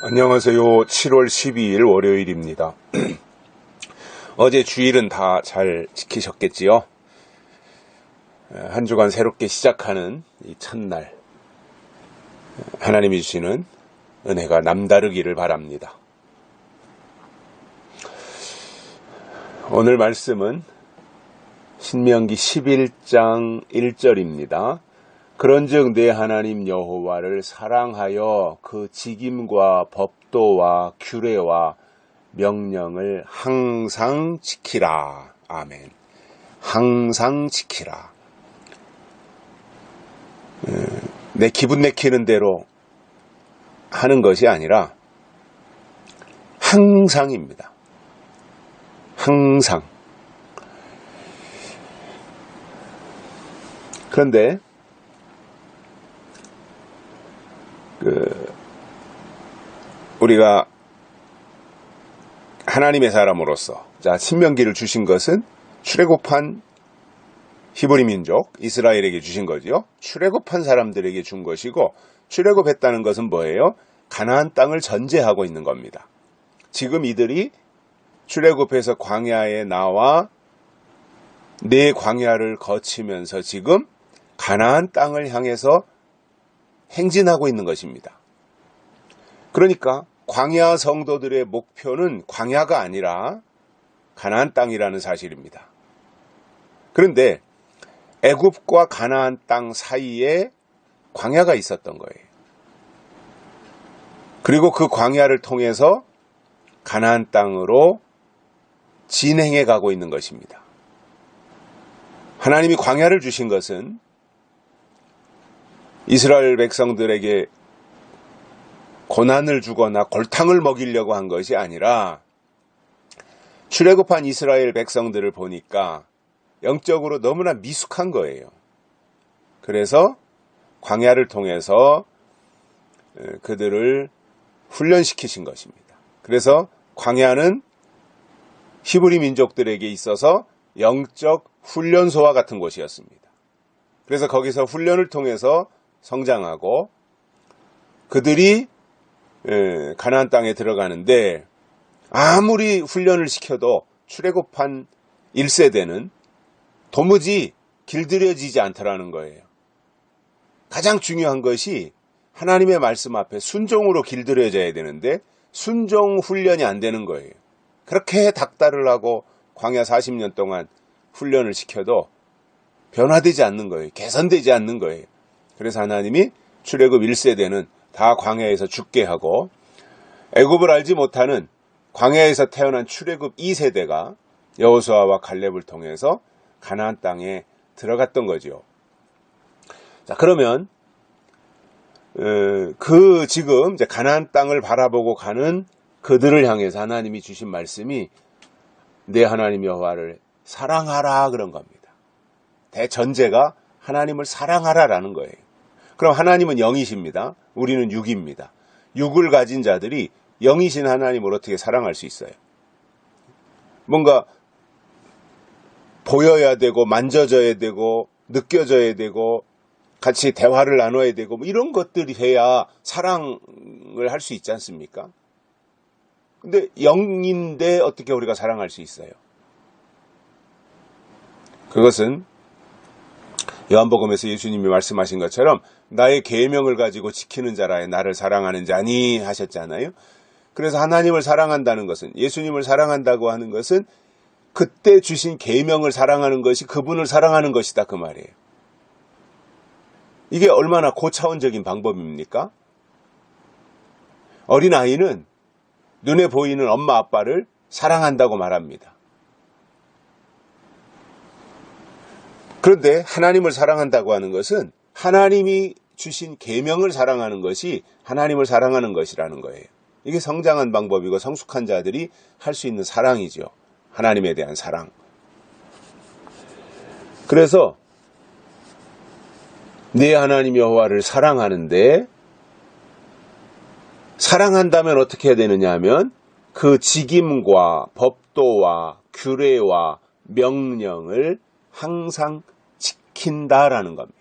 안녕하세요. 7월 12일 월요일입니다. 어제 주일은 다 잘 지키셨겠지요? 한 주간 새롭게 시작하는 이 첫날, 하나님이 주시는 은혜가 남다르기를 바랍니다. 오늘 말씀은 신명기 11장 1절입니다. 그런즉 내 하나님 여호와를 사랑하여 그 직임과 법도와 규례와 명령을 항상 지키라. 아멘. 항상 지키라. 내 기분 내키는 대로 하는 것이 아니라 항상입니다. 항상. 그런데 그 우리가 하나님의 사람으로서 자 신명기를 주신 것은 출애굽한 히브리 민족 이스라엘에게 주신 거지요. 출애굽한 사람들에게 준 것이고 출애굽했다는 것은 뭐예요? 가나안 땅을 전제하고 있는 겁니다. 지금 이들이 출애굽해서 광야에 나와 네 광야를 거치면서 지금 가나안 땅을 향해서 행진하고 있는 것입니다. 그러니까 광야 성도들의 목표는 광야가 아니라 가나안 땅이라는 사실입니다. 그런데 애굽과 가나안 땅 사이에 광야가 있었던 거예요. 그리고 그 광야를 통해서 가나안 땅으로 진행해 가고 있는 것입니다. 하나님이 광야를 주신 것은 이스라엘 백성들에게 고난을 주거나 골탕을 먹이려고 한 것이 아니라 출애굽한 이스라엘 백성들을 보니까 영적으로 너무나 미숙한 거예요. 그래서 광야를 통해서 그들을 훈련시키신 것입니다. 그래서 광야는 히브리 민족들에게 있어서 영적 훈련소와 같은 곳이었습니다. 그래서 거기서 훈련을 통해서 성장하고 그들이 가나안 땅에 들어가는데 아무리 훈련을 시켜도 출애굽한 1세대는 도무지 길들여지지 않더라는 거예요. 가장 중요한 것이 하나님의 말씀 앞에 순종으로 길들여져야 되는데 순종 훈련이 안 되는 거예요. 그렇게 닥달을 하고 광야 40년 동안 훈련을 시켜도 변화되지 않는 거예요. 개선되지 않는 거예요. 그래서 하나님이 출애굽 1세대는 다 광야에서 죽게 하고 애굽을 알지 못하는 광야에서 태어난 출애굽 2세대가 여호수아와 갈렙을 통해서 가나안 땅에 들어갔던 거죠. 자, 그러면 어, 그 지금 이제 가나안 땅을 바라보고 가는 그들을 향해서 하나님이 주신 말씀이 내 하나님 여호와를 사랑하라 그런 겁니다. 대전제가 하나님을 사랑하라라는 거예요. 그럼 하나님은 영이십니다. 우리는 육입니다. 육을 가진 자들이 영이신 하나님을 어떻게 사랑할 수 있어요? 뭔가 보여야 되고 만져져야 되고 느껴져야 되고 같이 대화를 나눠야 되고 뭐 이런 것들이 돼야 사랑을 할 수 있지 않습니까? 근데 영인데 어떻게 우리가 사랑할 수 있어요? 그것은 요한복음에서 예수님이 말씀하신 것처럼 나의 계명을 가지고 지키는 자라에 나를 사랑하는 자니 하셨잖아요. 그래서 하나님을 사랑한다는 것은 예수님을 사랑한다고 하는 것은 그때 주신 계명을 사랑하는 것이 그분을 사랑하는 것이다 그 말이에요. 이게 얼마나 고차원적인 방법입니까? 어린 아이는 눈에 보이는 엄마 아빠를 사랑한다고 말합니다. 그런데 하나님을 사랑한다고 하는 것은 하나님이 주신 계명을 사랑하는 것이 하나님을 사랑하는 것이라는 거예요. 이게 성장한 방법이고 성숙한 자들이 할 수 있는 사랑이죠. 하나님에 대한 사랑. 그래서 내 하나님 여호와를 사랑하는데 사랑한다면 어떻게 해야 되느냐 하면 그 직임과 법도와 규례와 명령을 항상 지킨다라는 겁니다.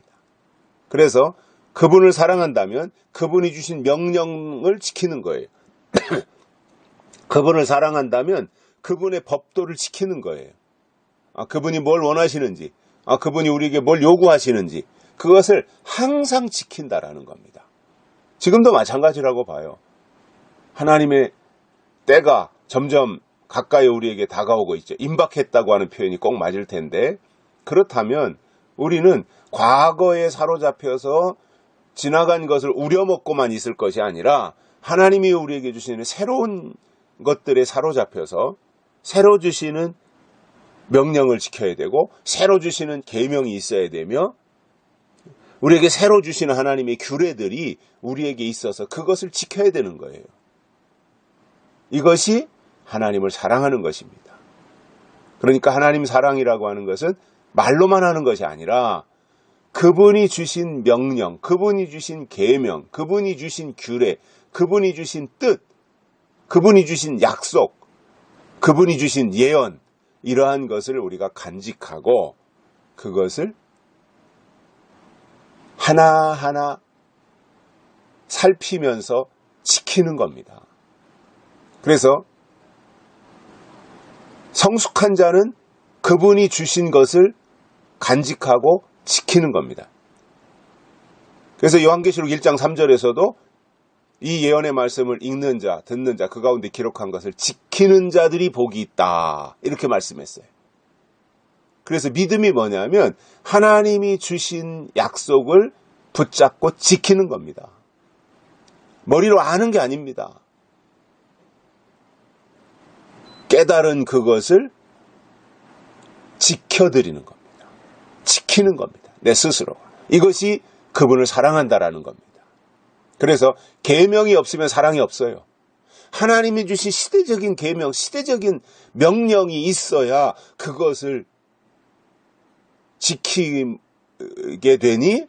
그래서 그분을 사랑한다면 그분이 주신 명령을 지키는 거예요. 그분을 사랑한다면 그분의 법도를 지키는 거예요. 아, 그분이 뭘 원하시는지, 아, 그분이 우리에게 뭘 요구하시는지, 그것을 항상 지킨다라는 겁니다. 지금도 마찬가지라고 봐요. 하나님의 때가 점점 가까이 우리에게 다가오고 있죠. 임박했다고 하는 표현이 꼭 맞을 텐데, 그렇다면 우리는 과거에 사로잡혀서 지나간 것을 우려먹고만 있을 것이 아니라 하나님이 우리에게 주시는 새로운 것들에 사로잡혀서 새로 주시는 명령을 지켜야 되고 새로 주시는 계명이 있어야 되며 우리에게 새로 주시는 하나님의 규례들이 우리에게 있어서 그것을 지켜야 되는 거예요. 이것이 하나님을 사랑하는 것입니다. 그러니까 하나님 사랑이라고 하는 것은 말로만 하는 것이 아니라 그분이 주신 명령, 그분이 주신 계명, 그분이 주신 규례, 그분이 주신 뜻, 그분이 주신 약속, 그분이 주신 예언, 이러한 것을 우리가 간직하고 그것을 하나하나 살피면서 지키는 겁니다. 그래서 성숙한 자는 그분이 주신 것을 간직하고 지키는 겁니다. 그래서 요한계시록 1장 3절에서도 이 예언의 말씀을 읽는 자, 듣는 자, 그 가운데 기록한 것을 지키는 자들이 복이 있다. 이렇게 말씀했어요. 그래서 믿음이 뭐냐면 하나님이 주신 약속을 붙잡고 지키는 겁니다. 머리로 아는 게 아닙니다. 깨달은 그것을 지켜드리는 겁니다. 지키는 겁니다. 내 스스로. 이것이 그분을 사랑한다라는 겁니다. 그래서 계명이 없으면 사랑이 없어요. 하나님이 주신 시대적인 계명, 시대적인 명령이 있어야 그것을 지키게 되니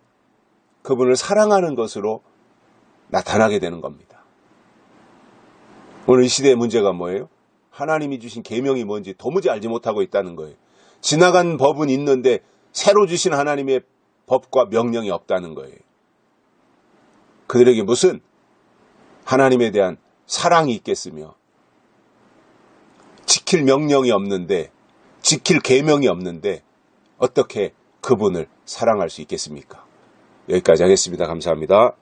그분을 사랑하는 것으로 나타나게 되는 겁니다. 오늘 이 시대의 문제가 뭐예요? 하나님이 주신 계명이 뭔지 도무지 알지 못하고 있다는 거예요. 지나간 법은 있는데 새로 주신 하나님의 법과 명령이 없다는 거예요. 그들에게 무슨 하나님에 대한 사랑이 있겠으며 지킬 명령이 없는데 지킬 계명이 없는데 어떻게 그분을 사랑할 수 있겠습니까? 여기까지 하겠습니다. 감사합니다.